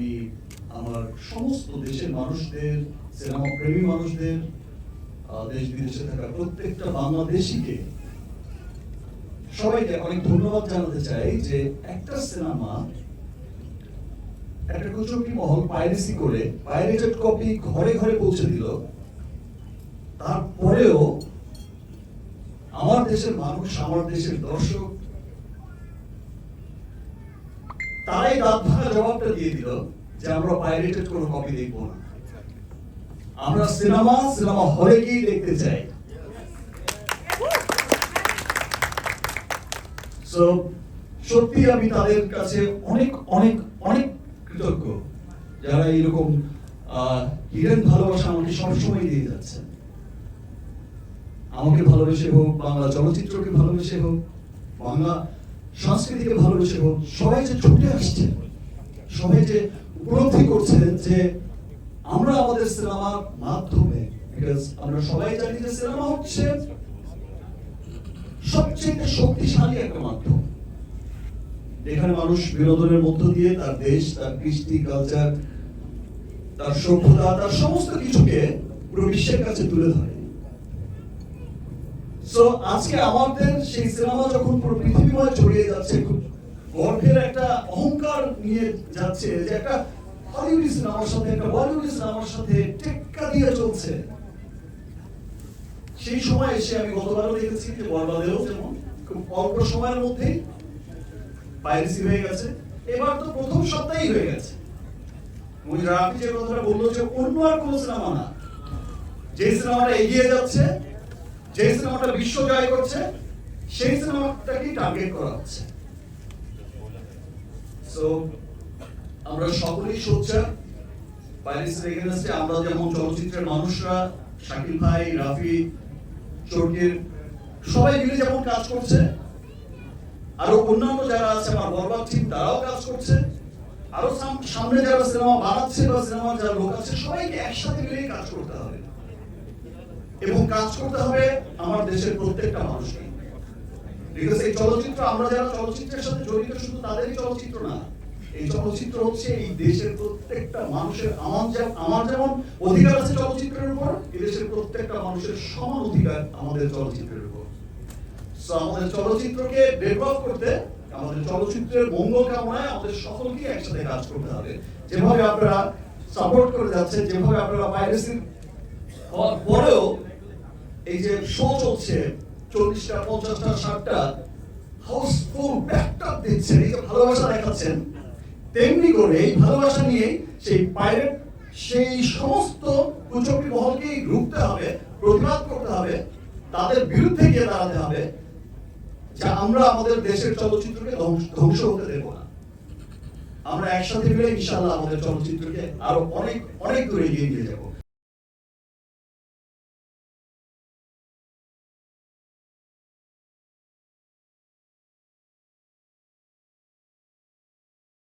আমি আমার সমস্ত দেশের মানুষদের সিনেমা প্রেমী মানুষদের দেশ বিদেশে থাকা প্রত্যেকটা বাংলাদেশিকে সবাইকে অনেক ধন্যবাদ জানাতে চাই যে একটা সিনেমা, একটা কুচুকি মহল পাইরেসি করে পাইরেটেড কপি ঘরে ঘরে পৌঁছে দিল। তারপরেও আমার দেশের মানুষ, আমার দেশের দর্শক তারাই ভাঙা জবাবটা দিয়ে দিল যে আমরা পাইরেটেড কোনো কপি দেখব না। আমরা সিনেমা সিনেমা হলে গিয়ে দেখতে চাই? সত্যি আমি তাদের কাছে অনেক অনেক অনেক কৃতজ্ঞ যারা এইরকম হিডেন ভালোবাসা আমাকে সবসময় দিয়ে যাচ্ছেন। আমাকে ভালোবেসে হোক, বাংলা চলচ্চিত্রকে ভালোবেসে হোক, বাংলা সংস্কৃতিকে ভালোবেসে হোক সবাই যে ছুটে আসছে, সবাই যে উপলব্ধি করছেন যে আমরা আমাদের সিনেমার মাধ্যমে আমরা সবাই জানি যে সিনেমা হচ্ছে সবচেয়ে শক্তিশালী একটা মাধ্যম। এখানে মানুষ বিনোদনের মধ্য দিয়ে তার দেশ, তার কৃষ্টি কালচার তার সভ্যতা, তার সমস্ত কিছুকে পুরো বিশ্বের কাছে তুলে ধরে। সো আজকে আমাদের সেই সিনেমা যখন পুরো পৃথিবীময় ছড়িয়ে যাচ্ছে, খুব গর্বের একটা অহংকার নিয়ে যাচ্ছে যে একটা হলিউড সিনেমার সাথে, একটা বলিউড সিনেমার সাথে টেক্কা দিয়ে চলছে। সেই সময় এসে আমি গতবারও দেখেছি যে বরবাদেও যেমন, খুব অল্প সময়ের মধ্যেই পাইরেসি হয়ে গেছে। এবার তো প্রথম সপ্তাহেই হয়ে গেছে। মুই যে কথাটা বলল যে অন্য আর কোনো সিনেমা না। যে সিনেমাটা এগিয়ে যাচ্ছে যে সিনেমাটা বিশ্ব জয় করছে, সেই সিনেমাটাকেই টার্গেট করা হচ্ছে। আমরা সকলেই সোচ্চার। পাইরেসির এগেনস্টে আমরা যেমন চলচ্চিত্রের মানুষরা, শাকিল ভাই, রাফি, চরকির, সবাই মিলে যেমন কাজ করছে, আরও অন্যান্য যারা আছে, আমার বরবাদ টিম তারাও কাজ করছে। আরও সাম- সামনে যারা সিনেমা বানাচ্ছে বা সিনেমার যারা লোক আছে, সবাইকে একসাথে মিলেই কাজ করতে হবে। এবং কাজ করতে হবে আমার দেশের প্রত্যেকটা মানুষকে। বিকজ এই চলচ্চিত্র, আমরা যারা চলচ্চিত্রের সাথে জড়িত, শুধু তাদেরই চলচ্চিত্র না, এই চলচ্চিত্র হচ্ছে এই দেশের প্রত্যেকটা মানুষের, আমার যেমন আমার যেমন অধিকার আছে চলচ্চিত্রের উপর দেশের প্রত্যেকটা মানুষের সমান অধিকার আমাদের চলচ্চিত্রের উপর। আমাদের চলচ্চিত্রকে ডেভেলপ করতে, আমাদের চলচ্চিত্রের মঙ্গল কামনায় আমাদের সকলকে একসাথে কাজ করতে হবে। যেভাবে আপনারা সাপোর্ট করে যাচ্ছেন, যেভাবে আপনারা এই যে শো চলছে, চল্লিশটা, পঞ্চাশটা, ষাটটা হাউসফুল ব্যাকটাপ দিচ্ছেন এই যে ভালোবাসা দেখাচ্ছেন, তেমনি করে এই ভালোবাসা নিয়ে সেই পাইরেট সেই সমস্ত কুচক্রি মহলকেই রুখতে হবে, প্রতিবাদ করতে হবে, তাদের বিরুদ্ধে গিয়ে দাঁড়াতে হবে, যে আমরা আমাদের দেশের চলচ্চিত্রকে ধ্বংস- হতে দেব না। আমরা একসাথে মিলে ইনশাআল্লাহ আমাদের চলচ্চিত্রকে আরও অনেক অনেক দূরে এগিয়ে নিয়ে যাব।